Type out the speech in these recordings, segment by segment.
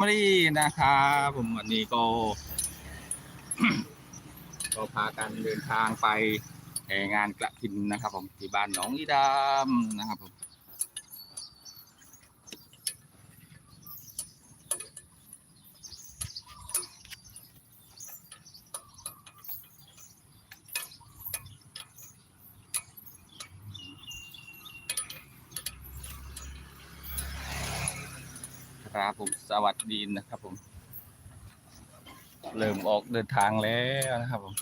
ไม่ได้นะครับผมวันนี้ก็ ก็พากันเดินทางไปแห่งานกระถินนะครับ ผมที่บ้านหนองอีดามนะครับผม ครับผมสวัสดีนะครับผม เริ่มออกเดินทางแล้วนะครับผม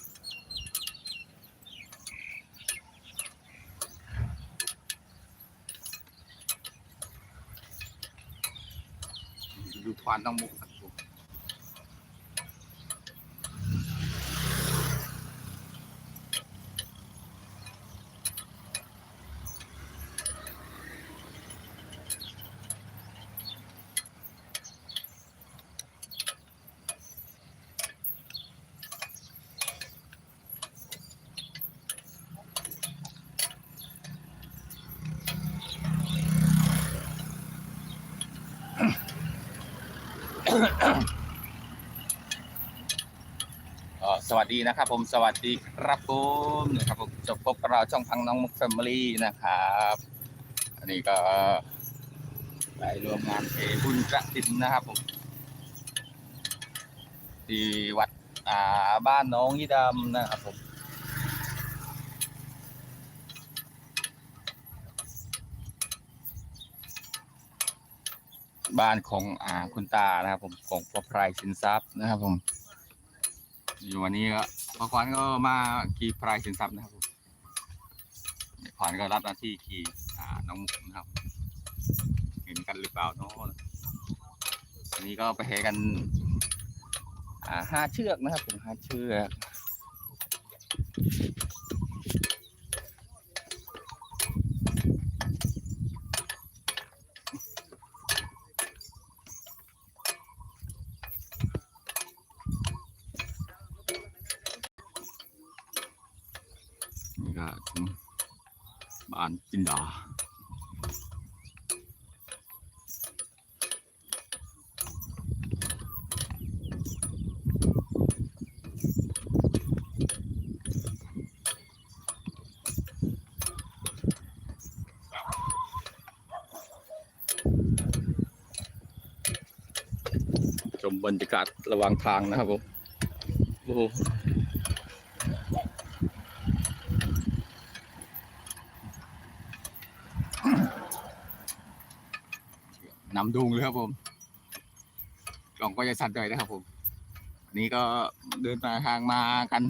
ดูควันต้องมุก ก็สวัสดีนะครับ ผมสวัสดีครับผมนะครับผมจบพบกับเราช่องพังน้องมุกแฟมิลี่นะครับ อันนี้ก็ไปรวมงานเทบุญกระตินนะครับผมที่วัดอ่าบ้านน้องยี่ดำนะครับผม บ้านของอ่าคุณตานะครับ ผมของพ่อไพรสินทรัพย์นะครับ ผมอยู่วันนี้ก็พ่อขวัญก็มาขี่ไพรสินทรัพย์นะครับผมขวัญก็รับหน้าที่ขี่อ่าน้องมุกนะครับ เห็นกันหรือเปล่าเนาะวันนี้ก็ไปแห่กัน อ่าห้าเชือกนะครับ ผมห้าเชือก นี่ก็ถึงบ้านจินดาชมบรรยากาศระหว่างทางนะครับผมโอ้ น้ำดุงเลยครับผมกล่องก็จะสั่นเลยนะครับผมอันนี้ก็เดินมาทางมากัน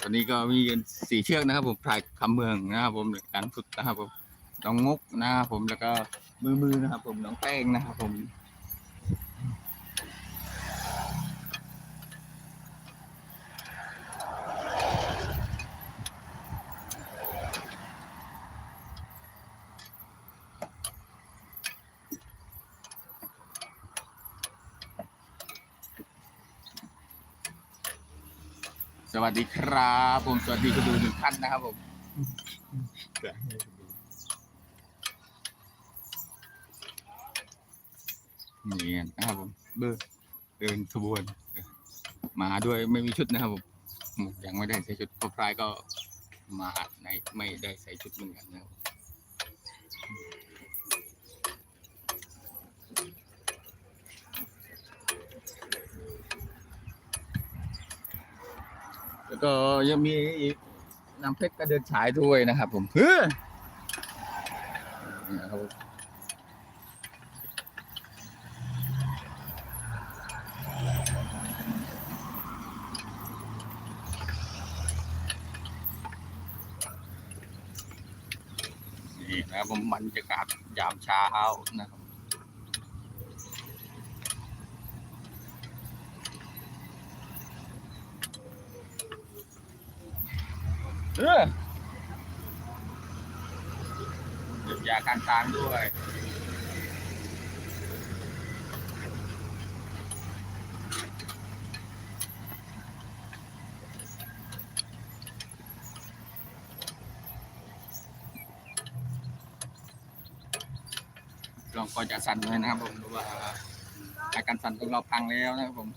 ตอนนี้ก็มีเงินสี่เชือกนะครับ ผมพลายคำเมืองนะครับ ผมการฝึกนะครับผมน้องงกนะครับผมแล้วก็มือมือนะครับ ผมน้องแป้งนะครับผม วัสดีครับ ผมสวัสดีคุณดูหนึ่งท่านนะครับผมนี่นะครับผมเบอร์เดินขบวน มาด้วยไม่มีชุดนะครับผมยังไม่ได้ใส่ชุดพอพรายก็มาในไม่ได้ใส่ชุดเหมือนกันนะครับ ก็ยังมีอีกน้ำเพชรก็เดินฉายด้วยนะครับ ผมเฮ้ยนี่นะครับผมนี่นะครับผมบรรยากาศยามเช้านะครับ เออหยุดยาการตางด้วย ลองก็จะสั่นเลยนะครับผมดูว่าไม้กันสันของเราพังแล้วนะครับผม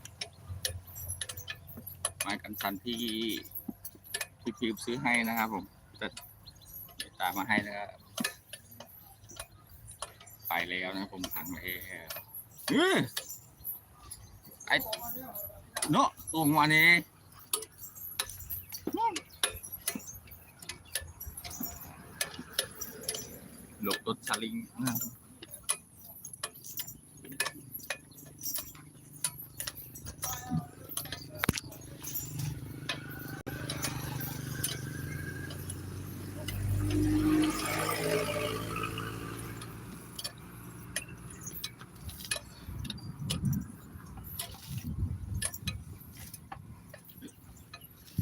ม้กันสั่นที่ ที่พิวซื้อให้นะครับ ผมจะตามมาให้แล้วก็ไปแล้วนะผมพังแล้วเฮ้ยไอ้เนาะตรงวันนี้หลบรถสลิงนะครับ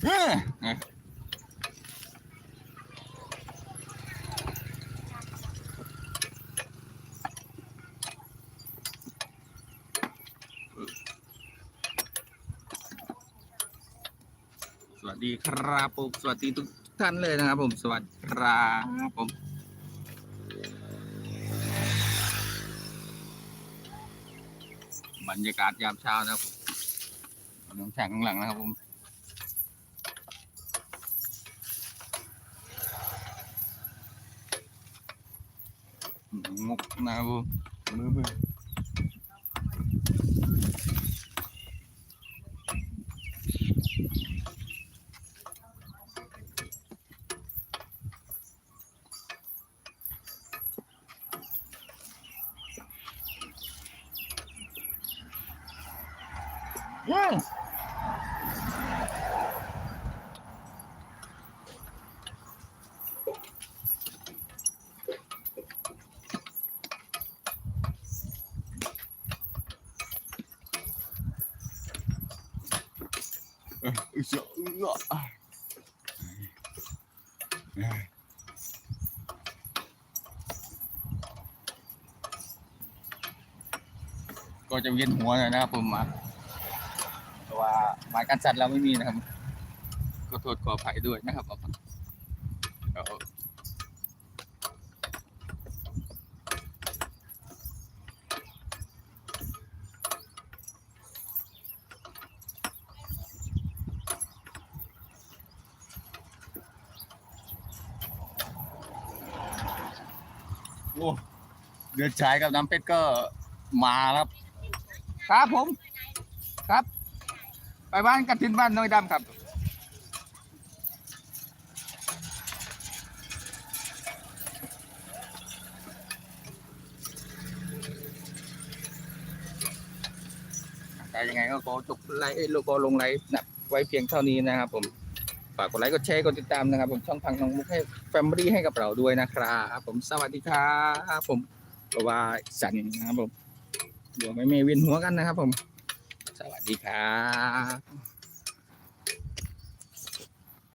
เฮ้สวัสดีครับผมสวัสดีทุกท่านเลยนะครับ ผมสวัสดีครับผมบรรยากาศยามเช้านะครับผมน้องแข่งข้างหลังนะครับผม มุกนะครับผมมือมืออืมเออเออเออเออ ก็จะเวียนหัวหน่อยนะครับผมมาแต่ว่าหมายการจัดเราไม่มีนะครับ ก็โทษขออภัยด้วยนะครับผมเดี๋ยวโอ้เดือดชายกับน้ำเป็ดก็มาแล้วครับ ครับผม ครับ ไปบ้านกันทินบ้านน้อยดำครับแต่ยังไงก็ขอจบไลฟ์โลโก้ลงไลฟ์นะไว้เพียงเท่านี้นะครับผม ฝากกดไลค์กดแชร์กดติดตามนะครับ ผมช่องทางน้องมุกให้แฟมิลี่ให้กับเราด้วยนะครับผมสวัสดีครับผมบายบายสันนะครับผมเดี๋ยวไม่เมเวียนหัวกันนะครับ ผม สวัสดีครับ